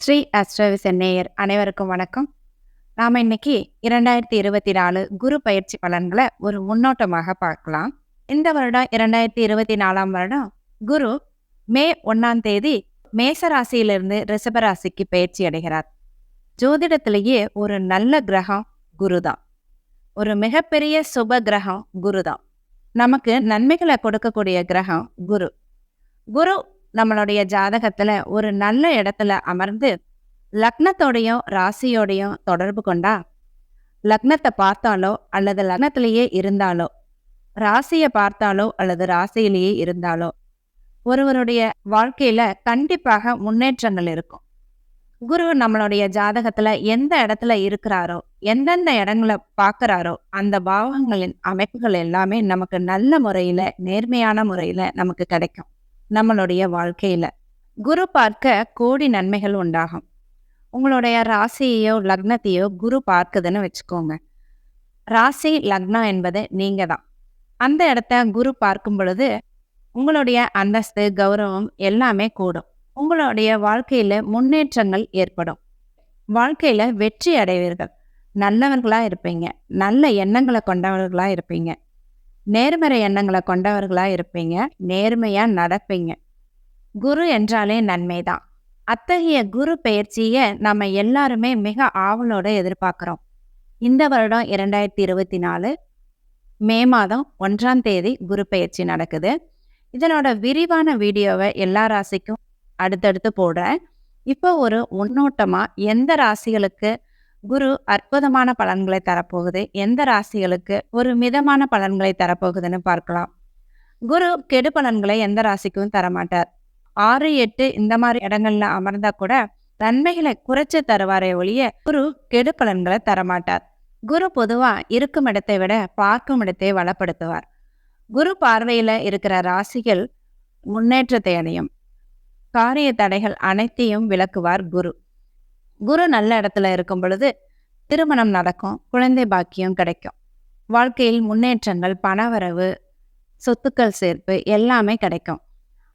ஸ்ரீ அஸ்ட்ரவிஸ் நேயர் அனைவருக்கும் வணக்கம். நாம இன்னைக்கு இரண்டாயிரத்தி இருபத்தி நாலு குரு பயிற்சி பலன்களை ஒரு முன்னோட்டமாக பார்க்கலாம். இந்த வருடம் இரண்டாயிரத்தி இருபத்தி நாலாம் வருடம் குரு மே ஒன்னாம் தேதி மேச ராசியிலிருந்து ரிஷப ராசிக்கு பயிற்சி அடைகிறார். ஜோதிடத்திலேயே ஒரு நல்ல கிரகம் குரு தான் ஒரு மிகப்பெரிய சுப கிரகம் குரு தான் நமக்கு நன்மைகளை கொடுக்கக்கூடிய கிரகம் குரு. குரு நம்மளுடைய ஜாதகத்துல ஒரு நல்ல இடத்துல அமர்ந்து லக்னத்தோடையும் ராசியோடையும் தொடர்பு கொண்டா லக்னத்தை பார்த்தாலோ அல்லது லக்னத்திலேயே இருந்தாலோ ராசியை பார்த்தாலோ அல்லது ராசியிலேயே இருந்தாலோ ஒருவருடைய வாழ்க்கையில கண்டிப்பாக முன்னேற்றங்கள் இருக்கும். குரு நம்மளுடைய ஜாதகத்துல எந்த இடத்துல இருக்கிறாரோ எந்தெந்த இடங்களை பார்க்கறாரோ அந்த பாவகங்களின் அமைப்புகள் எல்லாமே நமக்கு நல்ல முறையில நேர்மையான முறையில நமக்கு கிடைக்கும். நம்மளுடைய வாழ்க்கையில. குரு பார்க்க கோடி நன்மைகள் உண்டாகும். உங்களுடைய ராசியையோ லக்னத்தையோ குரு பார்க்குதுன்னு வச்சுக்கோங்க. ராசி லக்னம் என்பது நீங்க தான். அந்த இடத்த குரு பார்க்கும் பொழுது உங்களுடைய அந்தஸ்து கௌரவம் எல்லாமே கூடும். உங்களுடைய வாழ்க்கையில முன்னேற்றங்கள் ஏற்படும். வாழ்க்கையில வெற்றி அடைவீர்கள். நல்லவர்களா இருப்பீங்க. நல்ல எண்ணங்களை கொண்டவர்களா இருப்பீங்க. நேர்மறை எண்ணங்களை கொண்டவர்களா இருப்பீங்க. நேர்மையா நடப்பீங்க. குரு என்றாலே நன்மைதான். அத்தகைய குரு பயிற்சியை நம்ம எல்லாருமே மிக ஆவலோட எதிர்பார்க்குறோம். இந்த வருடம் இரண்டாயிரத்தி இருபத்தி நாலு மே மாதம் ஒன்றாம் தேதி குரு பயிற்சி நடக்குது. இதனோட விரிவான வீடியோவை எல்லா ராசிக்கும் அடுத்தடுத்து போடுறேன். இப்போ ஒரு முன்னோட்டமாக எந்த ராசிகளுக்கு குரு அற்புதமான பலன்களை தரப்போகுது. எந்த ராசிகளுக்கு ஒரு மிதமான பலன்களை தரப்போகுதுன்னு பார்க்கலாம். குரு கெடு பலன்களை எந்த ராசிக்கும் தரமாட்டார். ஆறு எட்டு இந்த மாதிரி இடங்கள்ல அமர்ந்தா கூட நன்மைகளை குறைச்சு தருவாரே ஒழிய குரு கெடு பலன்களை தரமாட்டார். குரு பொதுவா இருக்கும் இடத்தை விட பார்க்கும் இடத்தை வளப்படுத்துவார். குரு பார்வையில இருக்கிற ராசிகள் முன்னேற்றத்தை அடையும். காரிய தடைகள் அனைத்தையும் விளக்குவார் குரு. குரு நல்ல இடத்துல இருக்கும் பொழுது திருமணம் நடக்கும் குழந்தை பாக்கியம் கிடைக்கும். வாழ்க்கையில் முன்னேற்றங்கள் பணவரவு சொத்துக்கள் சேர்ப்பு எல்லாமே கிடைக்கும்.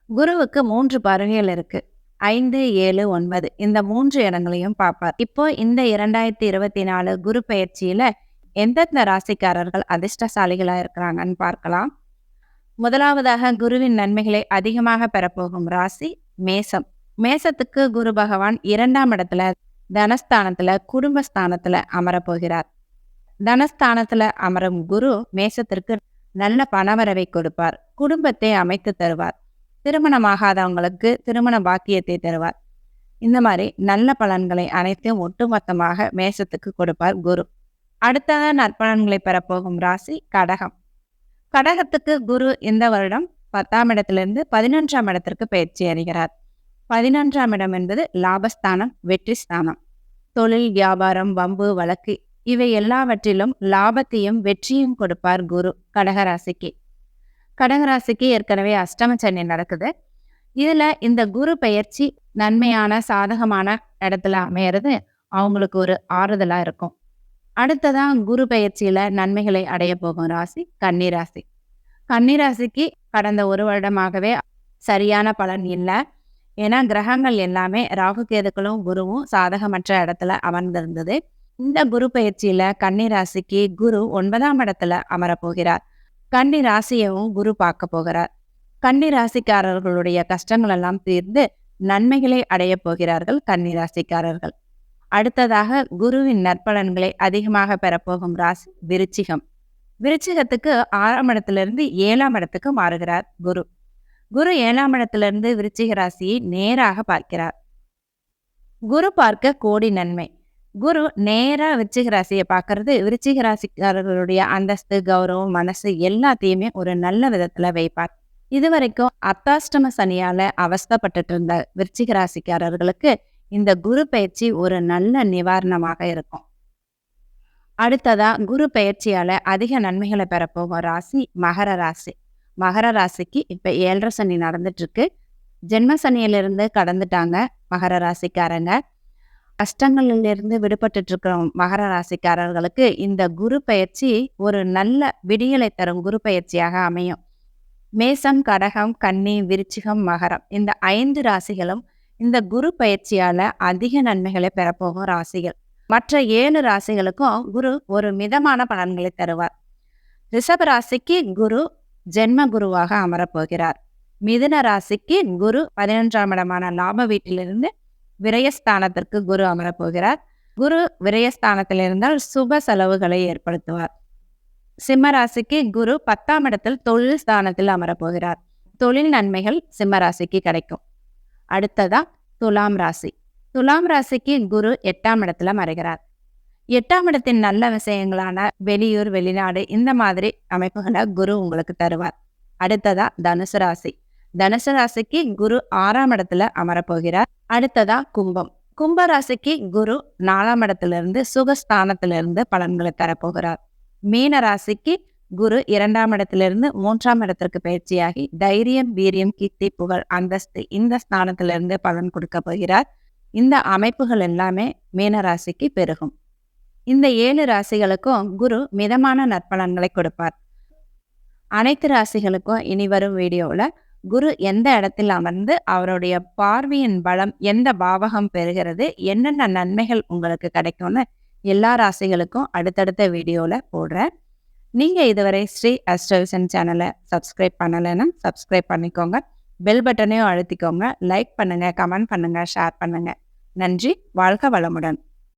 குருவுக்கு மூன்று பருகைகள் இருக்கு. ஐந்து ஏழு ஒன்பது. இந்த மூன்று இடங்களையும் பார்ப்பார். இப்போ இந்த இரண்டாயிரத்தி இருபத்தி நாலு குரு பயிற்சியில எந்தெந்த ராசிக்காரர்கள் அதிர்ஷ்டசாலிகளாக இருக்கிறாங்கன்னு பார்க்கலாம். முதலாவதாக குருவின் நன்மைகளை அதிகமாக பெறப்போகும் ராசி மேசம். மேசத்துக்கு குரு பகவான் இரண்டாம் இடத்துல தனஸ்தானத்துல குடும்பஸ்தானத்துல அமரப்போகிறார். தனஸ்தானத்துல அமரும் குரு மேசத்திற்கு நல்ல பணவரவை கொடுப்பார். குடும்பத்தை அமைத்து தருவார். திருமணமாகாதவங்களுக்கு திருமண பாக்கியத்தை தருவார். இந்த மாதிரி நல்ல பலன்களை அனைத்தையும் ஒட்டுமொத்தமாக மேசத்துக்கு கொடுப்பார் குரு. அடுத்தத நற்பலன்களை பெறப்போகும் ராசி கடகம். கடகத்துக்கு குரு இந்த வருடம் பத்தாம் இடத்திலிருந்து பதினொன்றாம் இடத்திற்கு பயிற்சி அறிகிறார் பதினொன்றாம் இடம் என்பது லாபஸ்தானம் வெற்றி ஸ்தானம் தொழில் வியாபாரம் வம்பு வழக்கு இவை எல்லாவற்றிலும் லாபத்தையும் வெற்றியும் கொடுப்பார் குரு கடகராசிக்கு. கடகராசிக்கு ஏற்கனவே அஷ்டம சனி நடக்குது. இதுல இந்த குரு பயிற்சி நன்மையான சாதகமான இடத்துல அமையறது அவங்களுக்கு ஒரு ஆறுதலா இருக்கும். அடுத்ததான் குரு பயிற்சியில் நன்மைகளை அடைய போகும் ராசி கன்னிராசி கன்னிராசிக்கு கடந்த ஒரு வருடமாகவே சரியான பலன் இல்லை. ஏன்னா கிரகங்கள் எல்லாமே ராகு கேதுக்களும் குருவும் சாதகமற்ற இடத்துல அமர்ந்திருந்தது. இந்த குரு பயிற்சியில கன்னி ராசிக்கு குரு ஒன்பதாம் இடத்துல அமரப்போகிறார். கன்னி ராசியவும் குரு பார்க்க போகிறார். கன்னி ராசிக்காரர்களுடைய கஷ்டங்கள் எல்லாம் தீர்ந்து நன்மைகளை அடைய போகிறார்கள் கன்னி ராசிக்காரர்கள். அடுத்ததாக குருவின் நற்பலன்களை அதிகமாக பெறப்போகும் ராசி விருச்சிகம். விருச்சிகத்துக்கு ஆறாம் இடத்திலிருந்து ஏழாம் இடத்துக்கு மாறுகிறார் குரு. குரு ஏழாம் இடத்திலிருந்து விருச்சிக ராசியை நேராக பார்க்கிறார். குரு பார்க்க கோடி நன்மை. குரு நேரா விருச்சிக ராசியை பார்க்கறது விருச்சிக ராசிக்காரர்களுடைய அந்தஸ்து கௌரவம் மனசு எல்லாத்தையுமே ஒரு நல்ல விதத்துல வைப்பார். இதுவரைக்கும் அத்தாஷ்டம சனியால அவஸ்தப்பட்டுட்டு இருந்த விருச்சிக ராசிக்காரர்களுக்கு இந்த குரு பயிற்சி ஒரு நல்ல நிவாரணமாக இருக்கும். அடுத்ததா குரு பயிற்சியால அதிக நன்மைகளை பெறப்போகும் ராசி மகர ராசி. மகர ராசிக்கு இப்ப ஏழரை சனி நடந்துட்டு இருக்கு ஜென்ம சனியிலிருந்து கடந்துட்டாங்க மகர ராசிக்காரங்க. கஷ்டங்களிலிருந்து விடுபட்டு இருக்கிற மகர ராசிக்காரர்களுக்கு இந்த குரு பயிற்சி ஒரு நல்ல விடியலை தரும் குரு பயிற்சியாக அமையும். மேசம் கடகம் கன்னி விருச்சிகம் மகரம் இந்த ஐந்து ராசிகளும் இந்த குரு பயிற்சியால அதிக நன்மைகளை பெறப்போகும் ராசிகள். மற்ற ஏழு ராசிகளுக்கும் குரு ஒரு மிதமான பலன்களை தருவார். ரிஷப ராசிக்கு குரு ஜென்ம குருவாக அமரப்போகிறார். மிதுன ராசிக்கு குரு பதினொன்றாம் இடமான லாப வீட்டிலிருந்து விரயஸ்தானத்திற்கு குரு அமரப்போகிறார். குரு விரயஸ்தானத்தில் இருந்தால் சுப செலவுகளை ஏற்படுத்துவார். சிம்மராசிக்கு குரு பத்தாம் இடத்தில் தொழில் ஸ்தானத்தில் அமரப்போகிறார். தொழில் நன்மைகள் சிம்மராசிக்கு கிடைக்கும். அடுத்ததா துலாம் ராசி. துலாம் ராசிக்கு குரு எட்டாம் இடத்துல மறைகிறார். எட்டாம் இடத்தின் நல்ல விஷயங்களான வெளியூர் வெளிநாடு இந்த மாதிரி அமைப்புகளை குரு உங்களுக்கு தருவார். அடுத்ததா தனுசு ராசி. தனுசு ராசிக்கு குரு ஆறாம் இடத்துல அமரப்போகிறார். அடுத்ததா கும்பம். கும்ப ராசிக்கு குரு நாலாம் இடத்திலிருந்து சுகஸ்தானத்திலிருந்து பலன்களை தரப்போகிறார். மீன ராசிக்கு குரு இரண்டாம் இடத்திலிருந்து மூன்றாம் இடத்திற்கு பயிற்சியாகி தைரியம் வீரியம் கீர்த்தி புகழ் அந்தஸ்து இந்த ஸ்தானத்திலிருந்து பலன் கொடுக்க போகிறார். இந்த அமைப்புகள் எல்லாமே மீனராசிக்கு பெருகும். இந்த ஏழு ராசிகளுக்கும் குரு மிதமான நற்பலன்களை கொடுப்பார். அனைத்து ராசிகளுக்கும் இனி வரும் வீடியோவில் குரு எந்த இடத்தில் அமர்ந்து அவருடைய பார்வையின் பலம் எந்த பாவகம் பெறுகிறது என்னென்ன நன்மைகள் உங்களுக்கு கிடைக்கும்னு எல்லா ராசிகளுக்கும் அடுத்தடுத்த வீடியோவில் போடுறேன். நீங்கள் இதுவரை ஸ்ரீ அஸ்ட்ரவிசன் சேனலை சப்ஸ்கிரைப் பண்ணலைன்னா சப்ஸ்கிரைப் பண்ணிக்கோங்க. பெல் பட்டனையும் அழுத்திக்கோங்க. லைக் பண்ணுங்கள் கமெண்ட் பண்ணுங்கள் ஷேர் பண்ணுங்கள் நன்றி வாழ்க வளமுடன்.